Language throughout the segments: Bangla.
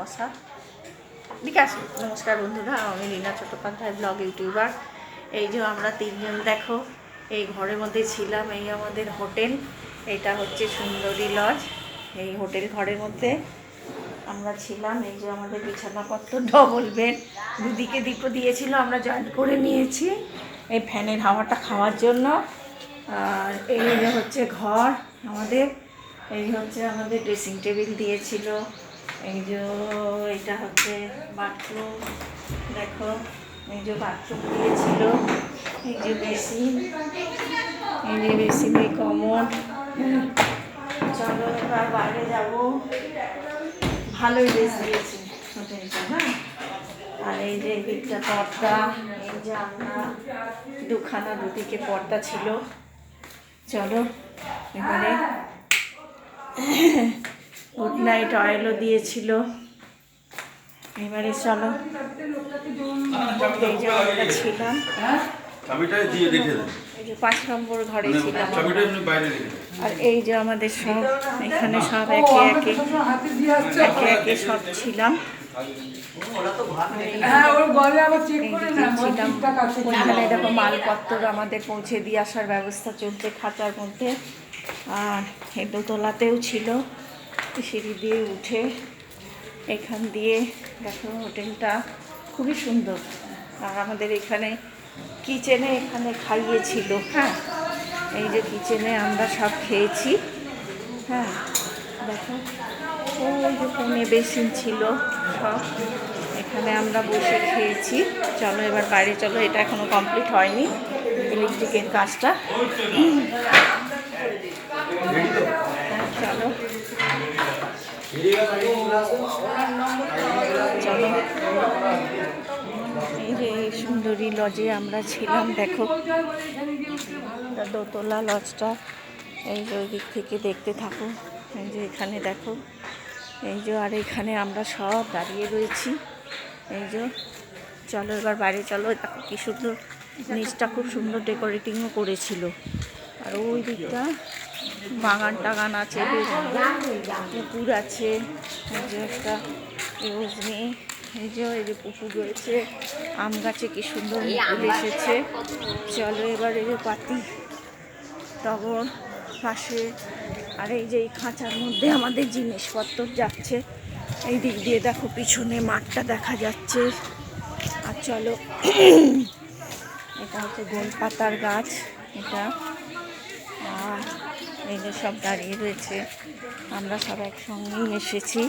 বসা। বিকাশ, নমস্কার বন্ধুরা, আমি রিনা চট্টোপাধ্যায়, ব্লগ ইউটিউবার। এই যে আমরা তিনজন, দেখো, এই ঘরের মধ্যে ছিলাম, এই আমাদের হোটেল। এটা হচ্ছে সুন্দরী লজ। এই হোটেল ঘরের মধ্যে আমরা ছিলাম, এই যে আমাদের বিছানাপত্র ডবল বেড দুদিকে দিকও দিয়েছিল, আমরা জয়েন্ট করে নিয়েছি এই ফ্যানের হাওয়াটা খাওয়ার জন্য। আর এই যে হচ্ছে ঘর আমাদের, এই হচ্ছে আমাদের ড্রেসিং টেবিল দিয়েছিল। এই যে এটা হচ্ছে বাথরুম দেখো, এই যে বাথরুম দিয়েছিল। এই যে বেসিন। এই যে বেসিনে কমোড চলো এবার বাইরে যাব। ভালোই ড্রেস দিয়েছে হ্যাঁ? আর এই যে দিকটা পর্দা, এই যে আমরা দুখানা দুদিকে পর্দা ছিল। চলো এবারে। গুড নাইট অয়েলও দিয়েছিল। এবারে চলো। এই যে আমরা ছিলাম। পাঁচ নম্বর ঘরে ছিলাম রেখে দেন আর এই যে আমাদের সব এখানে সব একে একে। একে একে সব ছিলাম। হ্যাঁ ওর গলে আবার চেক এই করে যে না ছিলাম। ঠিকঠাক আছে ওইখানে দেখো মালপত্র আমাদের পৌঁছে দিয়ে আসার ব্যবস্থা চলছে খাঁচার মধ্যে। আর এই দোতলাতেও ছিল। সিঁড়ি দিয়ে উঠে এখান দিয়ে দেখো হোটেলটা খুবই সুন্দর। আর আমাদের এখানে কিচেনে এখানে খাইয়েছিল হ্যাঁ? এই যে কিচেনে আমরা সব খেয়েছি হ্যাঁ? দেখো ওই যে কোণে বেসিন ছিল সব এখানে আমরা বসে খেয়েছি। চলো এবার বাইরে চলো এটা এখনও কমপ্লিট হয়নি ইলেকট্রিকের কাজটা। হ্যাঁ, চলো। এই যে এই সুন্দরী লজে আমরা ছিলাম, দেখো। দোতলা লজটা, এই যে ওই দিক থেকে দেখতে থাকো। এই যে এখানে দেখো। এই যে আর এখানে আমরা সব দাঁড়িয়ে রয়েছি। এই যে, চলো এবার বাইরে, চলো। দেখো কি সুন্দর, নিচটা খুব সুন্দর ডেকোরেটিংও করেছিল। আর ওই দিকটা বাগান টাগান আছে পুকুর আছে যে একটা ইউজ নেই এই যে এই যে পুকুর রয়েছে আম গাছে কি সুন্দর মুকুল এসেছে। চলো এবার এই যে পাতি টগর পাশে আর এই যে এই খাঁচার মধ্যে আমাদের জিনিসপত্র যাচ্ছে। এই দিক দিয়ে দেখো পিছনে মাঠটা দেখা যাচ্ছে। আর চলো এটা হচ্ছে গোলপাতার গাছ এটা। এই যে সব দাঁড়িয়ে রয়েছে। আমরা সব একসঙ্গেই এসেছি।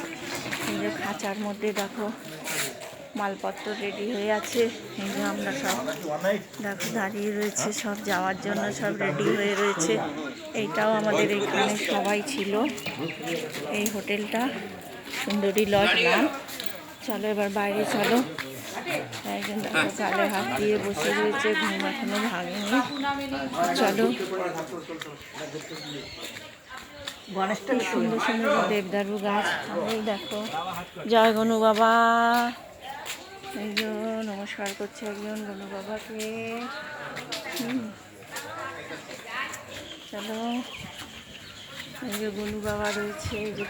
এই যে খাঁচার মধ্যে দেখো, মালপত্র রেডি হয়ে আছে। এই যে আমরা সব দেখো দাঁড়িয়ে রয়েছে, সব যাওয়ার জন্য সব রেডি হয়ে রয়েছে। এইটাও আমাদের এখানে সবাই ছিল। এই হোটেলটা সুন্দরী লজ নাম চলো এবার বাইরে চলো। একজন দেখো গালে হাত দিয়ে বসে রয়েছে ঘুম এখনও ভাঙেনি। চলো। সুন্দর সুন্দর দেবদারু গাছ। এই দেখো। জয় গনু বাবা। যে নমস্কার করছে একজন গনু বাবাকে। চলো। এই যে গনু বাবা রয়েছে এই যে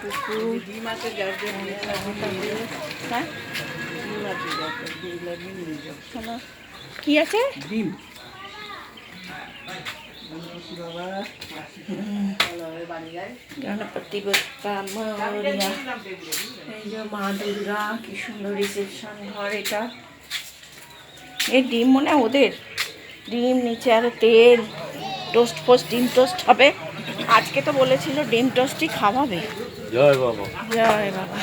হ্যাঁ। কি আছে? গণপতি বাপ্পা মরিয়া এই যে মা দুর্গা কি সুন্দর রিসেপশন ঘর এটা। এই ডিম মনে হয় ওদের। ডিম নিচে আরও তেল টোস্ট ফোস্ট ডিম টোস্ট হবে। আজকে তো বলেছিল ডিম টোস্টই খাওয়াবে। জয় বাবা। জয় বাবা।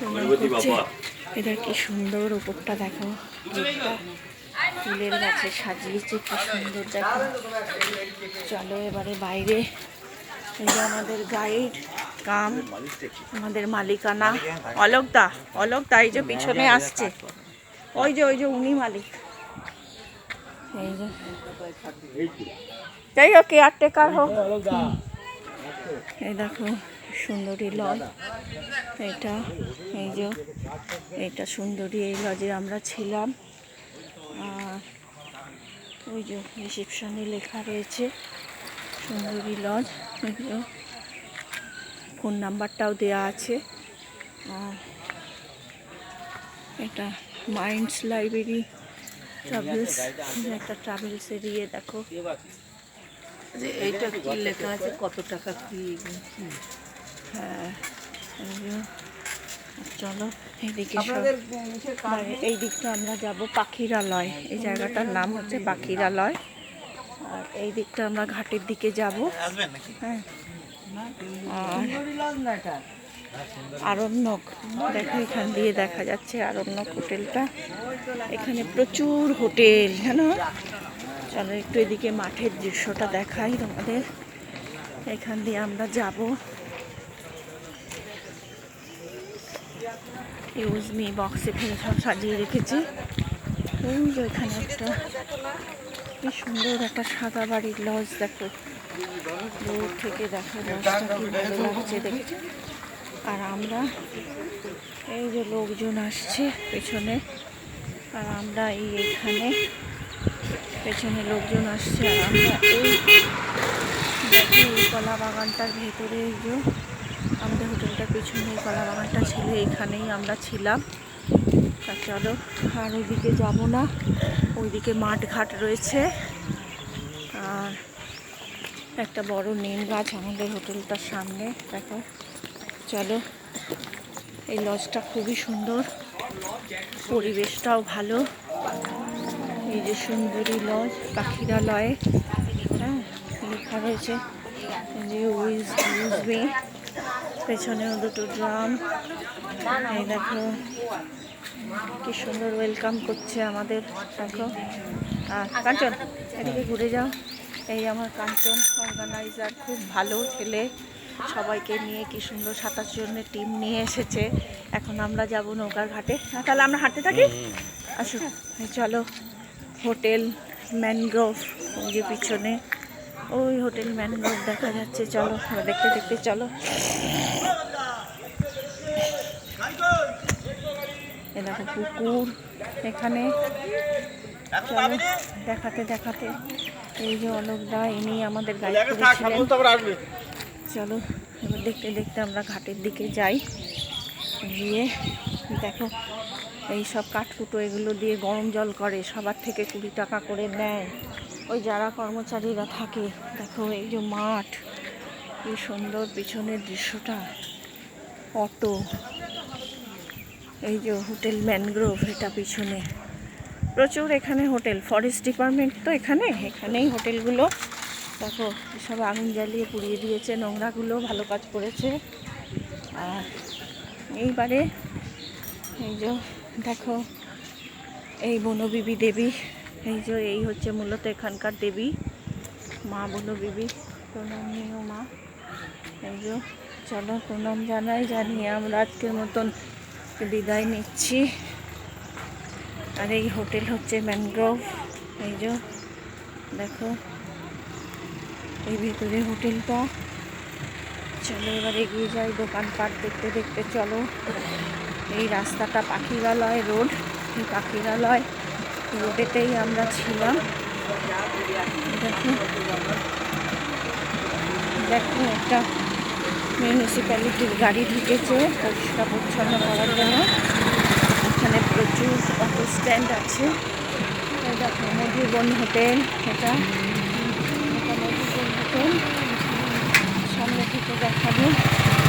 গণপতি। বাবা। এটা কি সুন্দর উপরটা দেখো। ফুলের গাছে সাজিয়েছে, কি সুন্দর দেখো। চলো এবারে বাইরে। এই যে আমাদের গাইড কাম, আমাদের মালিকানা। অলোক দা অলোক দা এই যে পিছনে আসছে। ওই যে ওই যে উনি মালিক। এই যে। যাই হোক কেয়ারটেকার হোক। এই দেখো। সুন্দরী লজ। এটা, এই যে, এটা সুন্দরী এই লজে আমরা ছিলাম। আর ওই যে রিসেপশনে লেখা রয়েছে, সুন্দরী লজ। ফোন নাম্বারটাও দেয়া আছে। আর এটা মাইন্ডস লাইব্রেরি ট্রাভেলস একটা ট্রাভেলসের ইয়ে দেখো। যে এইটা কি লেখা আছে? কত টাকা কি? চলো এইদিকে সব আপনাদের ইসের কাজ মানে এই দিকটা আমরা যাব পাখিরালয়। এই জায়গাটার নাম হচ্ছে পাখিরালয়। আর এই দিকটা আমরা ঘাটের দিকে যাব। হ্যাঁ। আরণ্যক, দেখো এখান দিয়ে দেখা যাচ্ছে আরণ্যক হোটেলটা। এখানে প্রচুর হোটেল জানো চলো একটু এদিকে মাঠের দৃশ্যটা দেখাই তোমাদের। এখান দিয়ে আমরা যাব। ইউজ মি বক্সে ফেলে সব সাজিয়ে রেখেছি। ওই যে এখানে একটা কি সুন্দর একটা সাদা বাড়ির লজ দেখো। দূর থেকে দেখো লজটা কি ভালো লাগছে দেখতে। আর আমরা এই যে লোকজন আসছে পেছনে। আর আমরা এই এখানে পেছনে লোকজন আসছে। আর আমরা এই কলা বাগানটার ভেতরে যে পেছনে কলা বাগানটা ছিল, এখানেই আমরা ছিলাম। তা চলো, আর ওইদিকে যাব না, ওইদিকে মাঠ ঘাট রয়েছে। আর একটা বড় নিম গাছ আমাদের হোটেলটার সামনে, দেখো। চলো, এই লজটা খুবই সুন্দর, পরিবেশটাও ভালো। এই যে সুন্দরী লজ পাখিরা পাখিরালয়ে হ্যাঁ লেখা রয়েছে, যে উইজ ইউজবে পেছনেও দুটো ড্রাম। এই দেখো কি সুন্দর ওয়েলকাম করছে আমাদের। দেখো। আর কাঞ্চন এদিকে ঘুরে যাও। এই আমার কাঞ্চন অর্গানাইজার খুব ভালো ছেলে। সবাইকে নিয়ে কি সুন্দর সাতাশ জনের টিম নিয়ে এসেছে। এখন আমরা যাব নৌকার ঘাটে। হ্যাঁ, তাহলে আমরা হাঁটতে থাকি? আসো চলো। হোটেল ম্যানগ্রোভ যে পিছনে। ওই হোটেল ম্যানগ্রোভ দেখা যাচ্ছে চলো দেখতে দেখতে চলো। এ দেখো পুকুর এখানে। চলো দেখাতে দেখাতে। এই যে অলোক দা ইনি আমাদের গাড়ি চলো এবার দেখতে দেখতে আমরা ঘাটের দিকে যাই। গিয়ে দেখো এই সব কাঠকুটো এগুলো দিয়ে গরম জল করে সবার থেকে কুড়ি টাকা করে নেয়। ওই যারা কর্মচারীরা থাকে, দেখো এই যে মাঠ, কি সুন্দর পিছনের দৃশ্যটা। অটো, এই যে হোটেল ম্যানগ্রোভ, এটা পিছনে। প্রচুর এখানে হোটেল, ফরেস্ট ডিপার্টমেন্ট তো এখানে, এখানেই হোটেলগুলো। দেখো সব আগুন জ্বালিয়ে পুড়িয়ে দিয়েছে, নোংরাগুলো ভালো কাজ করেছে। আর এইবারে, এই যে, দেখো, এই বনবিবি দেবী এই যে এই হচ্ছে মূলত এখানকার দেবী, মা বলো বিবি, প্রণাম প্রণামীয় মা। এই যে, চলো প্রণাম জানাই, জানিয়ে আমরা আজকের মতন বিদায় নিচ্ছি। আর এই হোটেল হচ্ছে ম্যানগ্রোভ। এই যে, দেখো, এই ভেতরে হোটেলটা। চলো এবার এগিয়ে যাই দোকানপাট দেখতে দেখতে, চলো। এই রাস্তাটা পাখিরালয় রোড, এই পাখিরালয়। রোডেতেই আমরা ছিলাম। দেখো দেখো একটা মিউনিসিপ্যালিটির গাড়ি ঢুকেছে পরিষ্কার পরিচ্ছন্ন করার জন্য। এখানে প্রচুর অটো স্ট্যান্ড আছে। দেখো মধুবন হোটেল, এটা। মধুবন হোটেল সামনে থেকে দেখাবো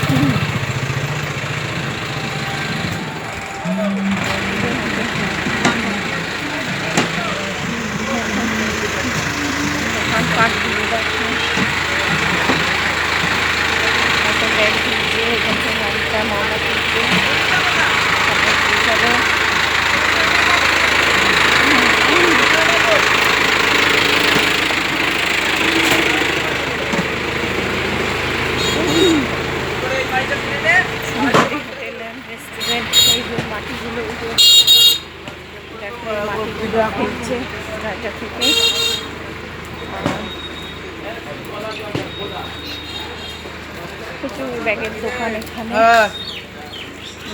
হুম। দোকানপাটগুলো দেখো একটা ব্যাগ ঢুকছে এখানে গাড়িটা ময়লা তুলছে চলো সুন্দরী হোটেল অ্যান্ড রেস্টুরেন্ট এই যে মাটিগুলো এই যে দেখো এই মাটিগুলো ফেলছে গাড়িটা থেকে আর প্রচুর ব্যাগের দোকান এখানে।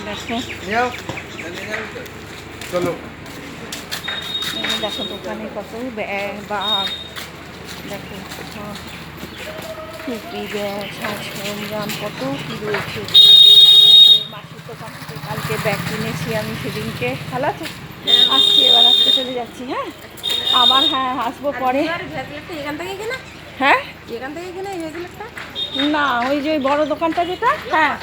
দেখো। চলো। দেখো দোকানে কত ব্যাগ বাগ দেখো টুপি ব্যাগ সাজ সরঞ্জাম কত কি রয়েছে। এই যে মাসি দোকান থেকে কালকে ব্যাগ কিনেছি আমি সেদিনকে। ভালো আছে? আসছি এবার আজকে চলে যাচ্ছি হ্যাঁ? আবার হ্যাঁ আসব পরে। এখান থেকে কিনা? হ্যাঁ? এখান থেকে কিনা এই না ওই যে ওই বড় দোকানটা যেটা? হ্যাঁ।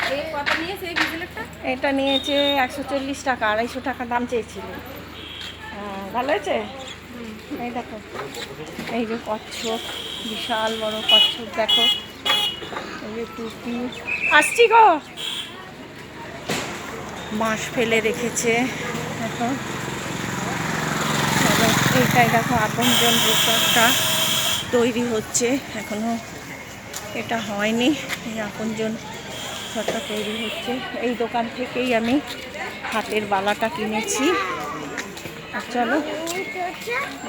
এটা নিয়েছে একশো চল্লিশ টাকা আড়াইশো টাকা দাম চেয়েছিল। হ্যাঁ, ভালো হয়েছে? এই দেখো এই যে কচ্ছপ বিশাল বড় কচ্ছপ দেখো। এই যে টুপি। আসছি গো। বাঁশ ফেলে রেখেছে দেখো। এইটাই দেখো আপনজন রিসর্টটা। তৈরি হচ্ছে। এখনও এটা হয়নি। এই আপনজন ঘরটা তৈরি হচ্ছে। এই দোকান থেকেই আমি হাতের বালাটা কিনেছি। আর চলো,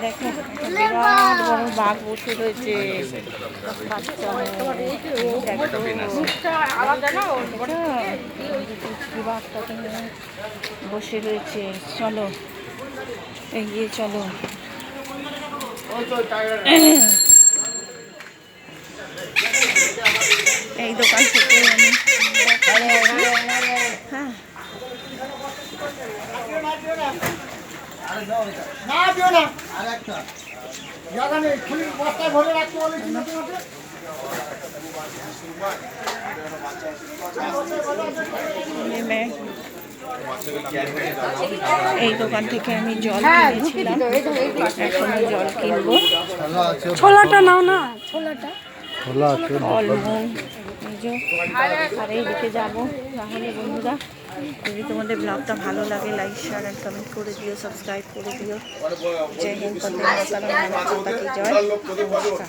দেখো বিরাট বড় বাঘ বসে রয়েছে। কি বাঘটাকে বসে রয়েছে। চলো, এগিয়ে চলো। এই দোকান থেকে আমি হ্যাঁ। এই দোকান থেকে আমি জল কিনেছিলাম। এখনও জল কিনবো। ছোলাটা নাও না ছোলাটা। ফলমূল যে আর এইদিকে যাব। তাহলে বন্ধুরা, যদি তোমাদের ব্লগটা ভালো লাগে লাইক শেয়ার অ্যান্ড কমেন্ট করে দিও সাবস্ক্রাইব করে দিও। জয় হিন্দ জয়।